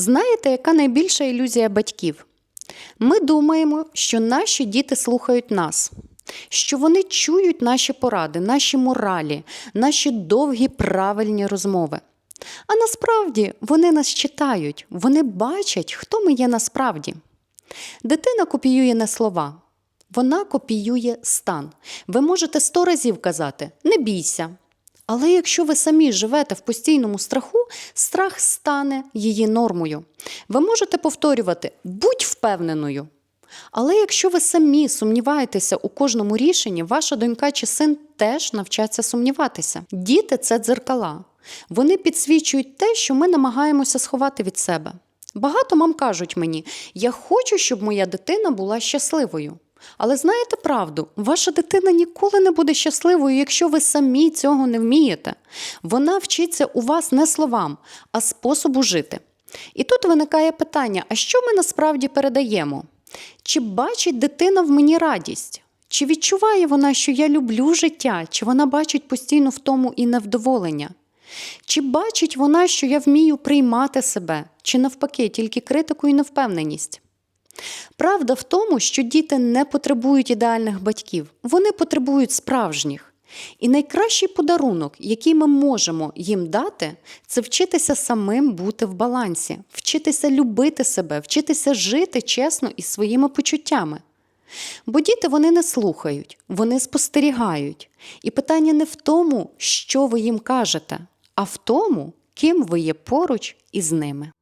Знаєте, яка найбільша ілюзія батьків? Ми думаємо, що наші діти слухають нас, що вони чують наші поради, наші моралі, наші довгі правильні розмови. А насправді вони нас читають, вони бачать, хто ми є насправді. Дитина копіює не слова, вона копіює стан. Ви можете сто разів казати не бійся. Але якщо ви самі живете в постійному страху, страх стане її нормою. Ви можете повторювати будь впевненою. Але якщо ви самі сумніваєтеся у кожному рішенні, ваша донька чи син теж навчаться сумніватися. Діти це дзеркала. Вони підсвічують те, що ми намагаємося сховати від себе. Багато мам кажуть мені: я хочу, щоб моя дитина була щасливою. Але знаєте правду, ваша дитина ніколи не буде щасливою, якщо ви самі цього не вмієте. Вона вчиться у вас не словам, а способу жити. І тут виникає питання: а що ми насправді передаємо? Чи бачить дитина в мені радість? Чи відчуває вона, що я люблю життя, чи вона бачить постійно втому і невдоволення? Чи бачить вона, що я вмію приймати себе, чи навпаки, тільки критику і невпевненість? Правда в тому, що діти не потребують ідеальних батьків, вони потребують справжніх. І найкращий подарунок, який ми можемо їм дати, це вчитися самим бути в балансі, вчитися любити себе, вчитися жити чесно із своїми почуттями. Бо діти вони не слухають, вони спостерігають. І питання не в тому, що ви їм кажете, а в тому, ким ви є поруч із ними.